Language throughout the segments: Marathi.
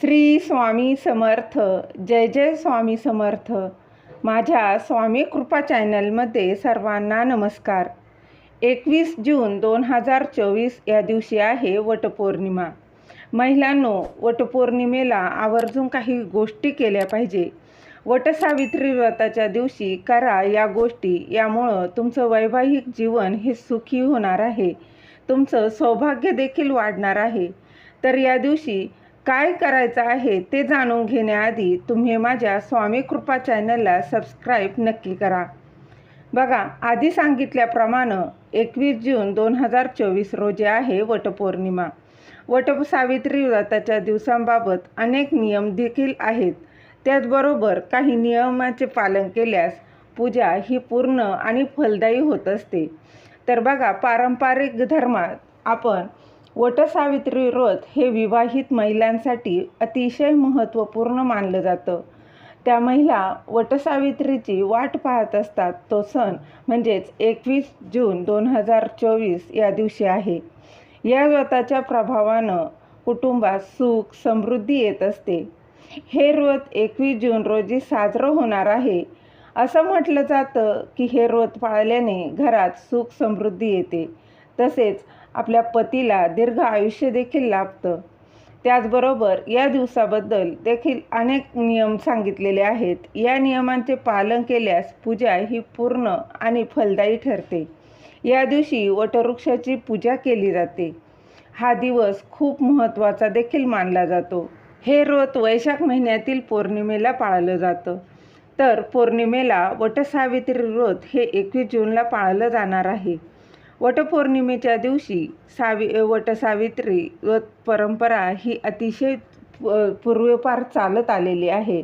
श्री स्वामी समर्थ जय जय स्वामी समर्थ. माझ्या स्वामी कृपा चॅनलमध्ये सर्वांना नमस्कार. एकवीस जून दोन हजार चोवीस या दिवशी आहे वटपौर्णिमा. महिलांनो वटपौर्णिमेला आवर्जून काही गोष्टी केल्या पाहिजे. वटसावित्री व्रताच्या दिवशी करा या गोष्टी यामुळं तुमचं वैवाहिक जीवन हे सुखी होणार आहे. तुमचं सौभाग्य देखील वाढणार आहे. तर या दिवशी काय करायचं आहे ते जाणून घेण्याआधी तुम्ही माझ्या स्वामी कृपा चॅनलला सबस्क्राईब नक्की करा. बघा आधी सांगितल्याप्रमाणे एकवीस जून दोन हजार चोवीस रोजी आहे वटपौर्णिमा. वट सावित्री व्रताच्या दिवसांबाबत अनेक नियम देखील आहेत. त्याचबरोबर काही नियमाचे पालन केल्यास पूजा ही पूर्ण आणि फलदायी होत असते. तर बघा पारंपरिक धर्मात आपण वटसावित्री व्रत हे विवाहित महिलांसाठी अतिशय महत्त्वपूर्ण मानलं जातं. त्या महिला वटसावित्रीची वाट पाहत असतात. तो सण म्हणजेच एकवीस जून दोन हजार चोवीस या दिवशी आहे. या व्रताच्या प्रभावानं कुटुंबात सुख समृद्धी येत असते. हे व्रत एकवीस जून रोजी साजरं होणार आहे. असं म्हटलं जातं की हे व्रत पाळल्याने घरात सुख समृद्धी येते. तसेच आपल्या पतीला दीर्घ आयुष्य देखील लाभतं. त्याचबरोबर या दिवसाबद्दल देखील अनेक नियम सांगितलेले आहेत. या नियमांचे पालन केल्यास पूजा ही पूर्ण आणि फलदायी ठरते. या दिवशी वटवृक्षाची पूजा केली जाते. हा दिवस खूप महत्त्वाचा देखील मानला जातो. हे व्रत वैशाख महिन्यातील पौर्णिमेला पाळलं जातं. तर पौर्णिमेला वटसावित्री व्रत हे एकवीस जूनला पाळलं जाणार आहे. वटपौर्णिमेच्या दिवशी सावि वटसावित्री व परंपरा ही अतिशय पूर्वेपार चालत आलेली आहे.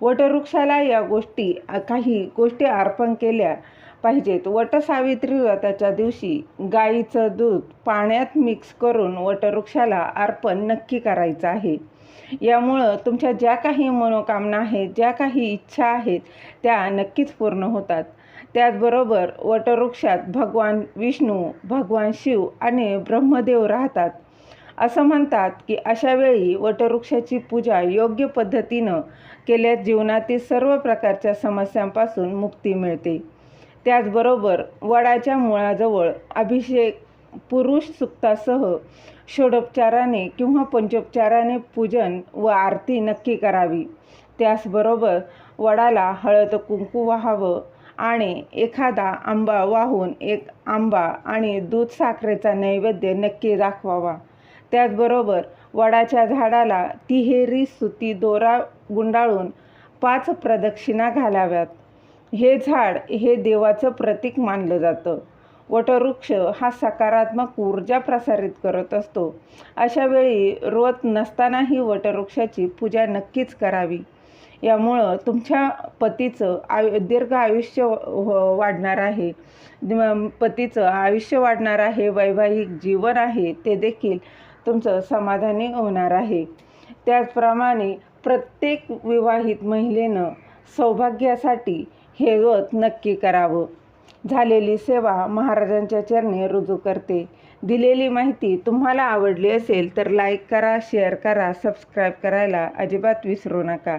वटवृक्षाला या गोष्टी काही गोष्टी अर्पण केल्या पाहिजेत. वटसावित्री व्रताच्या दिवशी गाईचं दूध पाण्यात मिक्स करून वटवृक्षाला अर्पण नक्की करायचं आहे. यामुळं तुमच्या ज्या काही मनोकामना आहेत ज्या काही इच्छा आहेत त्या नक्कीच पूर्ण होतात. त्याचबरोबर वटवृक्षात भगवान विष्णू भगवान शिव आणि ब्रह्मदेव राहतात. असं म्हणतात की अशा वेळी वटवृक्षाची पूजा योग्य पद्धतीनं केल्यास जीवनातील सर्व प्रकारच्या समस्यांपासून मुक्ती मिळते. त्याचबरोबर वडाच्या मुळाजवळ अभिषेक पुरुष सुक्तासह षोडोपचाराने किंवा पंचोपचाराने पूजन व आरती नक्की करावी. त्याचबरोबर वडाला हळद कुंकू वाहावं आणि एखादा आंबा वाहून एक आंबा आणि दूध साखरेचा नैवेद्य नक्की दाखवावा. त्याचबरोबर वडाच्या झाडाला तिहेरी सुती दोरा गुंडाळून पाच प्रदक्षिणा घालाव्यात. हे झाड हे देवाचं प्रतीक मानलं जातं. वटवृक्ष हा सकारात्मक ऊर्जा प्रसारित करत असतो. अशावेळी रोत नसतानाही वटवृक्षाची पूजा नक्कीच करावी. यामुळं तुमच्या पतीचं आयु दीर्घ आयुष्य वाढणार आहे. पतीचं आयुष्य वाढणार आहे वैवाहिक जीवन आहे ते देखील तुमचं समाधानी होणार आहे. त्याचप्रमाणे प्रत्येक विवाहित महिलेनं सौभाग्यासाठी हे व्रत नक्की करावं. झालेली सेवा महाराजांच्या चरणी रुजू करते. दिलेली माहिती तुम्हाला आवडली असेल तर लाईक करा शेअर करा सबस्क्राईब करायला अजिबात विसरू नका.